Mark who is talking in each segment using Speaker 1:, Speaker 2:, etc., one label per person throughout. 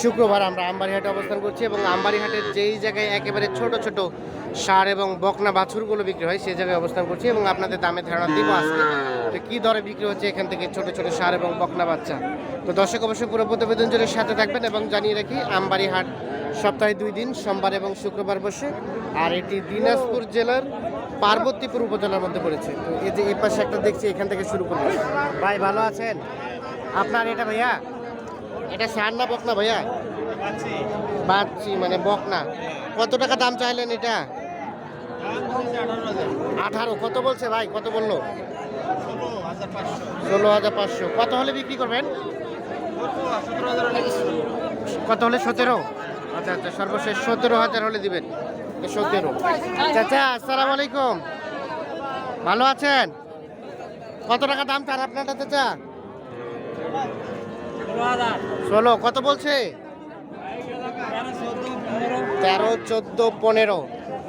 Speaker 1: শুক্রবার আমরা আমবাড়িহাটে অবস্থান করছি এবং আমবাড়িহাটের যেই জায়গায় একেবারে ছোট ছোট সার এবং বকনা বাছুরগুলো বিক্রি হয়, সেই জায়গায় অবস্থান করছি এবং আপনাদের দামে ধারণা দিব আজকে তো কী দরে বিক্রি হচ্ছে এখান থেকে ছোট ছোট সার এবং বকনা বাচ্চা। তো দর্শক অবশ্যই পুরো প্রতিবেদন জুড়ে সাথে থাকবেন এবং জানিয়ে রাখি আমবাড়িহাট সপ্তাহে দুই দিন, সোমবার এবং শুক্রবার বসে, আর এটি দিনাজপুর জেলার পার্বতীপুর উপজেলার মধ্যে পড়েছে। তো এই যে এই পাশে একটা দেখছি, এখান থেকে শুরু করব ভাই, ভালো আছেন? আপনার এটা ভাইয়া? এটা সার না বকনা ভাইয়া? বাচ্চি মানে বকনা। কত টাকা দাম চাইলেন এটা? আঠারো, কত বলছে ভাই? কত বলল? ষোলো হাজার পাঁচশো। কত হলে বিক্রি করবেন? কত হলে সতেরো? আচ্ছা আচ্ছা সর্বশেষ সতেরো হাজার হলে দিবেন। সতেরো। চাচা, আসসালাম আলাইকুম। ভালো আছেন? কত টাকা দাম চার আপনারটা চাচা? ষোলো কত বলছে? তেরো চোদ্দ পনেরো।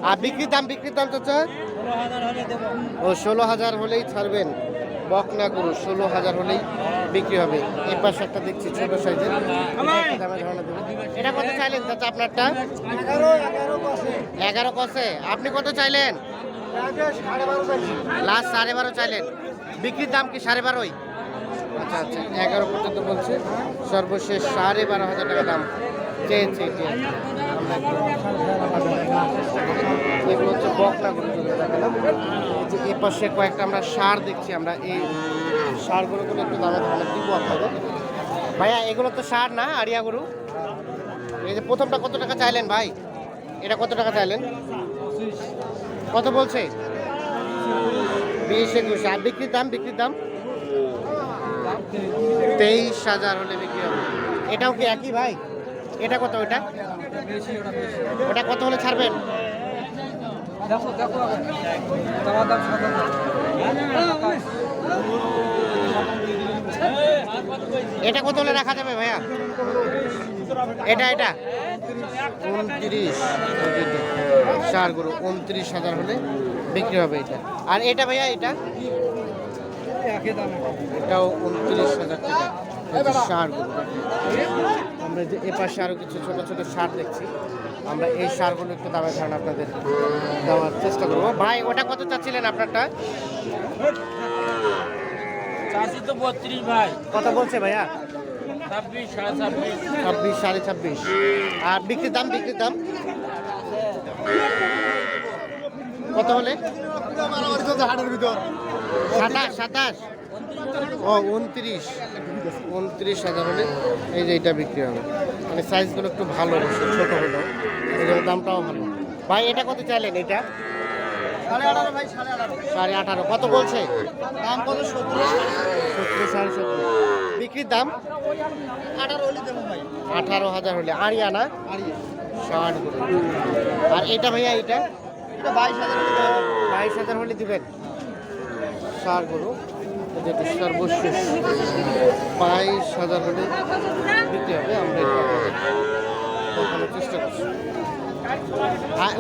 Speaker 1: আর বিক্রির দাম বিক্রির দাম চাচা ও ষোলো হাজার হলেই ছাড়বেন। বক না করু ষোলো হাজার হলেই বিক্রি হবে। এই পাশে একটা দেখছি ছোট সাইজের। এটা কত চাইলেন? চাচা আপনারটা? এগারো কষে। আপনি কত চাইলেন? লাস্ট সাড়ে বারো চাইলেন। বিক্রির দাম কি সাড়ে বারোই? আচ্ছা আচ্ছা এগারো পর্যন্ত বলছে। সর্বশেষ সাড়ে বারো হাজার টাকা দাম চেয়েছে এটি এগুলো হচ্ছে বকনা গরু যেগুলো দেখালাম যে এ পাশে কয়েকটা আমরা সার দেখছি, আমরা এই সারগুলো গুলো একটু দামে ধারণা দিব আপনাদের। ভাইয়া, এগুলো তো সার না, আরিয়া গরু? এই যে প্রথমটা কত টাকা চাইলেন ভাই? এটা কত টাকা চাইলেন? কত বলছে? বিশ একুশ। আর বিক্রির দাম বিক্রির দাম? তেইশ হাজার হলে বিক্রি হবে। এটাও কি একই ভাই? এটা কত ওটা? ওটা কত হলে ছাড়বেন?
Speaker 2: দেখো দেখো
Speaker 1: এটা কত হলে রাখা যাবে ভাইয়া? এটা এটা? উনত্রিশ। চার গরু উনত্রিশ হাজার হলে বিক্রি হবে এটা। আর এটা ভাইয়া এটা? এটাও উনত্রিশ হাজার টাকা। এই যে সার গরু আমরা যে এপাশে আরও কিছু ছোট ছোট সার দেখছি। আমরা এই সারগুলো একটু দামের ধারণা আপনাদের দেওয়ার চেষ্টা করব। ভাই ওটা কত চাচ্ছিলেন আপনারটা?
Speaker 2: চাষি তো বত্রিশ ভাই।
Speaker 1: কত বলছে ভাইয়া?
Speaker 2: ছাব্বিশ সাড়ে ছাব্বিশ।
Speaker 1: ছাব্বিশ সাড়ে ছাব্বিশ। আর বিক্রির দাম বিক্রির দাম? কত হলে? সাতাশ সাতাশ। ও উনত্রিশ। উনত্রিশ হাজার হলে এই যে এটা বিক্রি হবে। মানে সাইজগুলো একটু ভালো ছোট হলো এই দামটাও ভালো। ভাই এটা কত চাইলেন এটা?
Speaker 2: সাড়ে আঠারো ভাই সাড়ে আঠারো।
Speaker 1: কত বলছে?
Speaker 2: দাম কত? সত্তর।
Speaker 1: সত্তর সাড়ে সত্তর। বিক্রির দাম?
Speaker 2: আঠারো হলে দেবো ভাই।
Speaker 1: আঠারো হাজার হলে।
Speaker 2: আড়িয়ে
Speaker 1: ষাট আর এটা ভাইয়া এটা?
Speaker 2: এটা বাইশ হাজার হলে
Speaker 1: বাইশ হাজার হলে দিবেন? সার গরু যেটি সর্বশেষ বাইশ হাজার হলে দিতে হবে আমরা দেখানোর চেষ্টা করছি।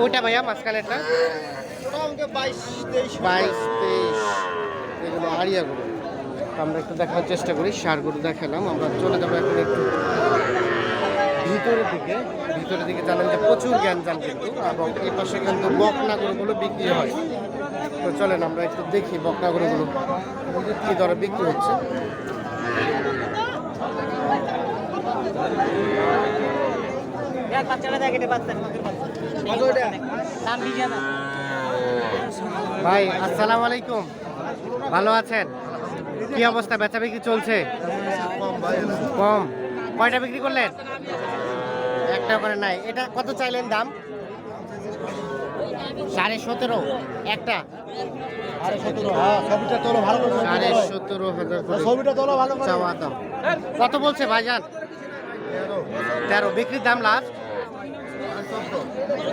Speaker 1: ওইটা ভাইয়া মাঝখানেরটা
Speaker 2: ওটা বাইশ তেইশ
Speaker 1: বাইশ তেইশ এগুলো আড়িয়া গরু। আমরা একটু দেখার চেষ্টা করি সার গরু দেখালাম আমরা চলে যাব এখন একটু ভিতরের দিকে। ভিতরের দিকে জানেন যে প্রচুর জ্ঞান জান কিন্তু এবং এই পাশে কিন্তু বকনা গরুগুলো বিক্রি হয়। তো চলেন আমরা একটু দেখি বকনা গরুগুলো কী দরে বিক্রি হচ্ছে। ভাই আসসালামু আলাইকুম। ভালো আছেন? কি অবস্থা? বেচা বিক্রি চলছে? কম। কয়টা বিক্রি করলেন? একটা করে নাই। এটা কত চাইলেন দাম? সাড়ে সতেরো একটা।
Speaker 2: সাড়ে সতেরো হ্যাঁ
Speaker 1: হাজার চাওয়া দাম কত বলছে ভাইজান? তেরো। বিক্রির দাম লাস্ট?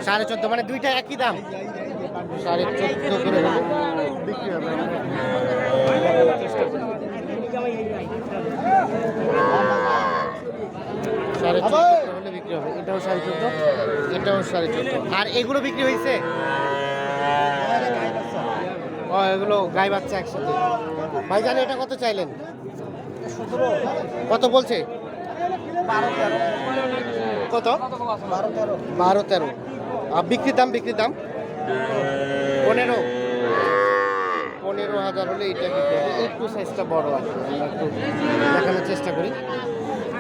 Speaker 1: সাড়ে চোদ্দ মানে দুইটা একই দাম। সাড়ে চোদ্দ করে বিক্রি হবে। সাড়ে চোদ্দ। বিক্রি হবে? এটাও সাড়ে চোদ্দ। এটাও সাড়ে চোদ্দ। আর এগুলো বিক্রি হয়েছে? ও, এগুলো গাই বাচ্চা একসাথে। ভাইজান, এটা কত চাইলেন? কত বলছে? কত? বারো তেরো। আর বিক্রির দাম বিক্রির দাম? পনেরো। পনেরো হাজার হলে এটা একটু সাইজটা বড় আছে একটু দেখানোর চেষ্টা করি।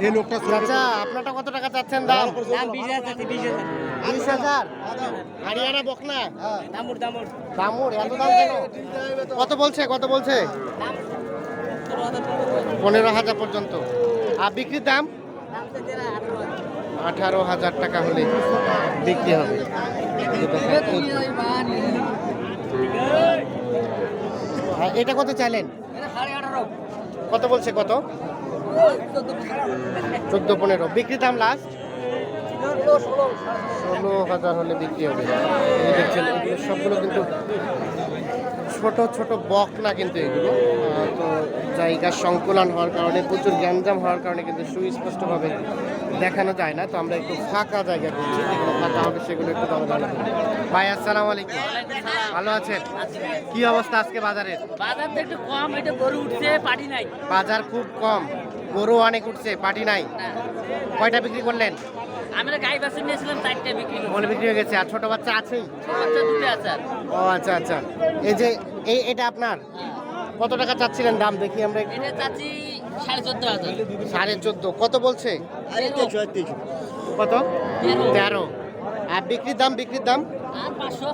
Speaker 1: এই লোকটা আচ্ছা আপনারটা কত টাকা চাচ্ছেন দাম?
Speaker 2: দাম বিশ হাজার বিশ হাজার।
Speaker 1: বিশ হাজার? হারিয়ানা বকনা?
Speaker 2: দামুর দামুর
Speaker 1: দামুর এত দাম কেন? কত বলছে কত বলছে? পনেরো হাজার পর্যন্ত। আর বিক্রির দাম? আঠারো হাজার টাকা হলে বিক্রি হবে। এটা কত চাইলেন? কত বলছে কত? চোদ্দ পনেরো। বিক্রি দাম লাস্ট ষোলো হাজার হলে বিক্রি হবে। দেখছেন এগুলো সবগুলো কিন্তু ছোট ছোট বক না কিন্তু এগুলো। তো জায়গার সংকুলন হওয়ার কারণে প্রচুর গ্যাঞ্জাম হওয়ার কারণে কিন্তু সুস্পষ্টভাবে দেখানো যায় না। তো আমরা একটু ফাঁকা জায়গা করছি যেগুলো ফাঁকা হবে সেগুলো একটু দাম জানাব ভাই আসসালামু আলাইকুম। ভালো আছেন? কি অবস্থা আজকে বাজারের?
Speaker 2: বাজার তো একটু কম এটা গরু উঠছে পাটি নাই।
Speaker 1: বাজার খুব কম। গরু অনেক উঠছে পাটি নাই। কয়টা বিক্রি করলেন?
Speaker 2: আমরা গাই বাছুর নিয়েছিলাম চারটে বিক্রি
Speaker 1: হয়ে গেছে আর ছোট বাচ্চা আছেই?
Speaker 2: বাচ্চা দুটো আছে
Speaker 1: ও আচ্ছা আচ্ছা। এই যে এই এটা আপনার? কত টাকা চাচ্ছিলেন দাম? দেখি আমরা
Speaker 2: এটা চাচ্ছি সাড়ে চোদ্দ হাজার।
Speaker 1: সাড়ে চোদ্দ। কত বলছে? কত?
Speaker 2: তেরো।
Speaker 1: আর বিক্রির দাম বিক্রির দাম?
Speaker 2: আর পাঁচশো।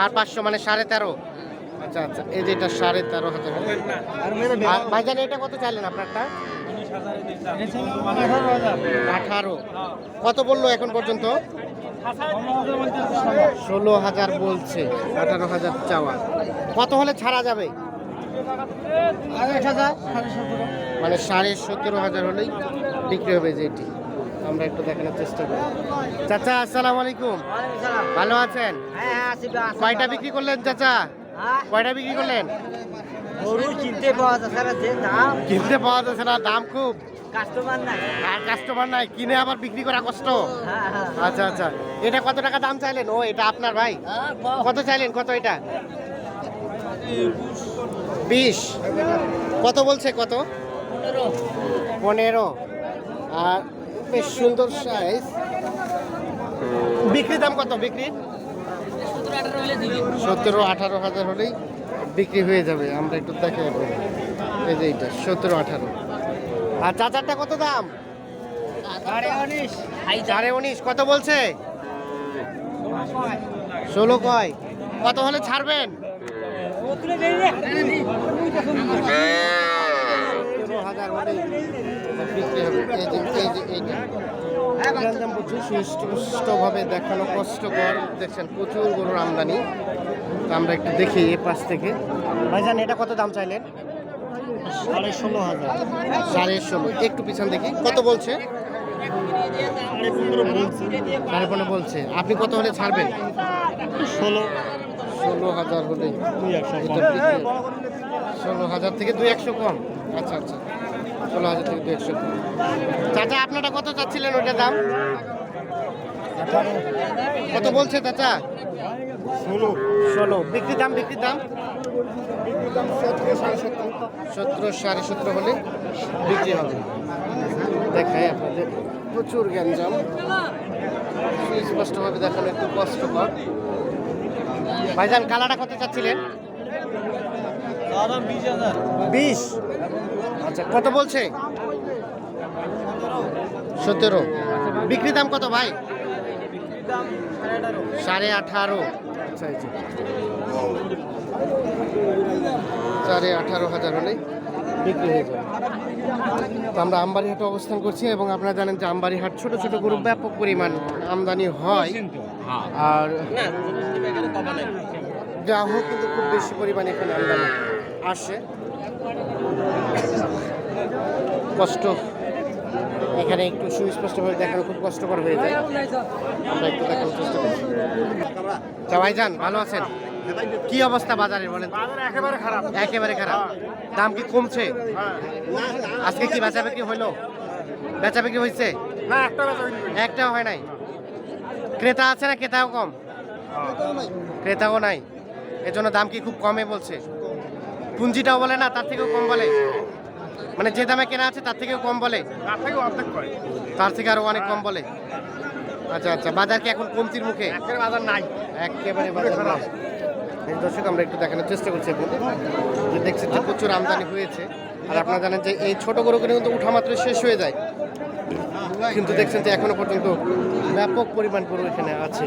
Speaker 1: আর পাঁচশো মানে সাড়ে তেরো। আচ্ছা আচ্ছা। এই যে এটা সাড়ে তেরো হাজার। ভাইজান এটা কত চাইলেন আপনারটা? আঠারো। কত বলল এখন পর্যন্ত? ষোলো হাজার বলছে আঠারো হাজার চাওয়া। কত হলে ছাড়া যাবে? মানে সাড়ে সতেরো হাজার হলেই বিক্রি হবে যেটি আমরা একটু দেখানোর চেষ্টা করি। চাচা আসসালামু আলাইকুম। ভালো আছেন? কয়টা বিক্রি করলেন চাচা? কয়টা বিক্রি করলেন?
Speaker 2: গরু কিনতে পাওয়া যাচ্ছে না যে দাম।
Speaker 1: কিনতে পাওয়া যাচ্ছে না দাম খুব।
Speaker 2: কাস্টমার নাই।
Speaker 1: আর কাস্টমার নাই কিনে আবার বিক্রি করা কষ্ট।
Speaker 2: হ্যাঁ হ্যাঁ।
Speaker 1: আচ্ছা আচ্ছা। এটা কত টাকা দাম চাইলেন? ও এটা আপনার ভাই।
Speaker 2: হ্যাঁ,
Speaker 1: কত চাইলেন? কত এটা? বিশ। কত বলছে কত?
Speaker 2: পনেরো।
Speaker 1: আর বেশ সুন্দর সাইজ বিক্রি দাম কত? বিক্রি
Speaker 2: সতেরো আঠারো হলে
Speaker 1: হাজার হলেই বিক্রি হয়ে যাবে। আমরা একটু দেখে। এই যে এইটা সতেরো আঠারো। আর চাচারটা কত দাম?
Speaker 2: সাড়ে উনিশ।
Speaker 1: কত বলছে? ষোলো কয়। কত হলে ছাড়বেন? হাজার হলেই বিক্রি হবে। এই যে এই যে এইটা। গ্যাঞ্জাম প্রচুর সুষ্ঠুভাবে দেখানো কষ্টকর। দেখছেন প্রচুর গরুর আমদানি। আমরা একটু দেখি এ পাশ থেকে। ভাইজান এটা কত দাম চাইলেন? সাড়ে ষোলো হাজার। সাড়ে ষোলো। একটু পিছন দেখি। কত বলছে? সাড়ে পনেরো বলছে। আপনি কত হলে ছাড়বেন? ষোলো। ষোলো হাজার হলে। ষোলো হাজার থেকে দুই একশো কম। আচ্ছা আচ্ছা। ষোলো হাজার থেকে দুই একশো চাচা আপনারা কত চাচ্ছিলেন ওটার দাম? কত বলছে চাচা? ষোলো। ষোলো। বিক্রির দাম বিক্রির দাম? সতেরো সাড়ে সতেরো হলে বিক্রি হবে। দেখায় আপনাদের। প্রচুর গ্যাঞ্জাম। স্পষ্টভাবে দেখানো একটু কষ্টকর। ভাইজান কালাটা কত চাচ্ছিলেন? বিশ। আচ্ছা কত বলছে? সতেরো। বিক্রি দাম কত ভাই? সাড়ে আঠারো। আচ্ছা যে। সাড়ে আঠারো হাজার হলেই বিক্রি হয়ে যাবে। তো আমরা আমবাড়িহাটে অবস্থান করছি এবং আপনারা জানেন যে আমবাড়িহাট ছোট ছোট গরু ব্যাপক পরিমাণ আমদানি হয়। আর গ্রাহক কিন্তু খুব বেশি পরিমাণে এখানে আমদানি আসে। কষ্ট। এখানে একটু সুস্পষ্টভাবে দেখানো খুব কষ্টকর হয়ে যায়। আমরা একটু দেখানোর চেষ্টা করছি। তা ভাইজান ভালো আছেন? কি অবস্থা বাজারে বলেন একেবারে খারাপ। একেবারে খারাপ। দাম কি কমছে? আজকে কি বেচা বিক্রি হইল বেচা বিক্রি হয়েছে
Speaker 3: না
Speaker 1: একটাও হয় নাই? ক্রেতা আছে না ক্রেতাও কম? ক্রেতাও নাই। এজন্য দাম কি খুব কমে বলছে? পুঞ্জিটাও বলে না তার থেকেও কম বলে। মানে যে দামে কেনা আছে তার থেকেও কম বলে।
Speaker 3: তার থেকে অর্ধেক
Speaker 1: তার থেকে আরও অনেক কম বলে। আচ্ছা আচ্ছা বাজার কি এখন কমতির মুখে?
Speaker 3: বাজার নাই।
Speaker 1: একেবারে বাজার। নাই। দর্শক আমরা একটু দেখানোর চেষ্টা করছি আপনাদের যে দেখছেন যে প্রচুর আমদানি হয়েছে। আর আপনারা জানেন যে এই ছোট গরুগুলো কিন্তু উঠা মাত্র শেষ হয়ে যায়। কিন্তু দেখছেন যে এখনও পর্যন্ত ব্যাপক পরিমাণ গরু এখানে আছে।